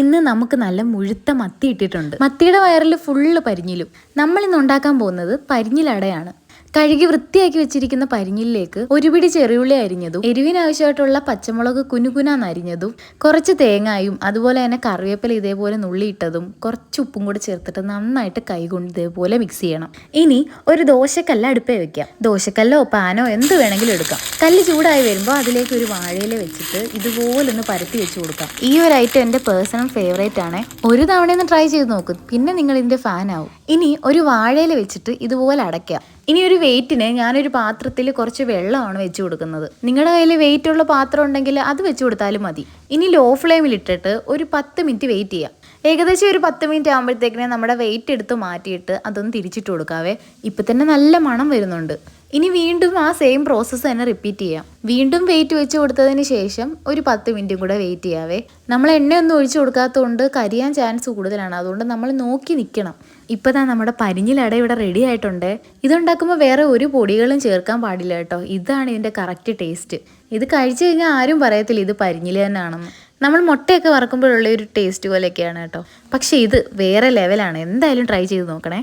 ഇന്ന് നമുക്ക് നല്ല മുഴുത്ത മത്തി ഇട്ടിട്ടുണ്ട്. മത്തിയുടെ വയറിൽ ഫുള്ള് പരിഞ്ഞിലും. നമ്മൾ ഇന്ന് ഉണ്ടാക്കാൻ പോകുന്നത് പരിഞ്ഞിലടയാണ്. കഴുകി വൃത്തിയാക്കി വെച്ചിരിക്കുന്ന പരിഞ്ഞിലേക്ക് ഒരു പിടി ചെറിയുള്ളി അരിഞ്ഞതും എരിവിനാവശ്യമായിട്ടുള്ള പച്ചമുളക് കുനുകുനാന്ന് അരിഞ്ഞതും കുറച്ച് തേങ്ങായും അതുപോലെ തന്നെ കറിവേപ്പില ഇതേപോലെ നുള്ളിയിട്ടതും കുറച്ച് ഉപ്പും കൂടി ചേർത്തിട്ട് നന്നായിട്ട് കൈകൊണ്ട് ഇതേപോലെ മിക്സ് ചെയ്യണം. ഇനി ഒരു ദോശക്കല്ല് അടുപ്പേ വെക്കാം. ദോശക്കല്ലോ പാനോ എന്ത് വേണമെങ്കിലും എടുക്കാം. കല്ല് ചൂടായി വരുമ്പോൾ അതിലേക്ക് ഒരു വാഴയില വെച്ചിട്ട് ഇതുപോലെ ഒന്ന് പരത്തി വെച്ച് കൊടുക്കാം. ഈ ഒരു ഐറ്റം എന്റെ പേഴ്സണൽ ഫേവറേറ്റ് ആണ്. ഒരു തവണ ഒന്ന് ട്രൈ ചെയ്ത് നോക്കും പിന്നെ നിങ്ങൾ ഇതിന്റെ ഫാൻ ആവും. ഇനി ഒരു വാഴയില വെച്ചിട്ട് ഇതുപോലെ അടയ്ക്കാം. ഇനി ഒരു വെയിറ്റിന് ഞാനൊരു പാത്രത്തിൽ കുറച്ച് വെള്ളമാണ് വെച്ച് കൊടുക്കുന്നത്. നിങ്ങളുടെ കയ്യിൽ വെയിറ്റ് ഉള്ള പാത്രം ഉണ്ടെങ്കിൽ അത് വെച്ച് കൊടുത്താലും മതി. ഇനി ലോ ഫ്ലെയിമിൽ ഇട്ടിട്ട് ഒരു പത്ത് മിനിറ്റ് വെയിറ്റ് ചെയ്യാം. ഏകദേശം ഒരു പത്ത് മിനിറ്റ് ആകുമ്പോഴത്തേക്കിനെ നമ്മുടെ വെയിറ്റ് എടുത്ത് മാറ്റിയിട്ട് അതൊന്ന് തിരിച്ചിട്ട് കൊടുക്കാവേ. ഇപ്പം തന്നെ നല്ല മണം വരുന്നുണ്ട്. ഇനി വീണ്ടും ആ സെയിം പ്രോസസ്സ് തന്നെ റിപ്പീറ്റ് ചെയ്യാം. വീണ്ടും വെയിറ്റ് വെച്ച് കൊടുത്തതിന് ശേഷം ഒരു പത്ത് മിനിറ്റും കൂടെ വെയിറ്റ് ചെയ്യാവേ. നമ്മൾ എണ്ണയൊന്നും ഒഴിച്ചു കൊടുക്കാത്തതുകൊണ്ട് കരിയാൻ ചാൻസ് കൂടുതലാണ്. അതുകൊണ്ട് നമ്മൾ നോക്കി നിൽക്കണം ഇപ്പോൾ തന്നെ നമ്മുടെ പരിഞ്ഞിലട ഇവിടെ റെഡി ആയിട്ടുണ്ട്. ഇതുണ്ടാക്കുമ്പോൾ വേറെ ഒരു പൊടികളും ചേർക്കാൻ പാടില്ല കേട്ടോ. ഇതാണ് ഇതിന്റെ കറക്റ്റ് ടേസ്റ്റ് ഇത് കഴിച്ചു കഴിഞ്ഞാൽ ആരും പറയത്തില്ല ഇത് പരിഞ്ഞിൽ തന്നെയാണെന്ന്. നമ്മൾ മുട്ടയൊക്കെ വറക്കുമ്പോഴുള്ള ഒരു ടേസ്റ്റ് പോലെയൊക്കെയാണ് കേട്ടോ. പക്ഷേ ഇത് വേറെ ലെവലാണ് എന്തായാലും ട്രൈ ചെയ്ത് നോക്കണേ.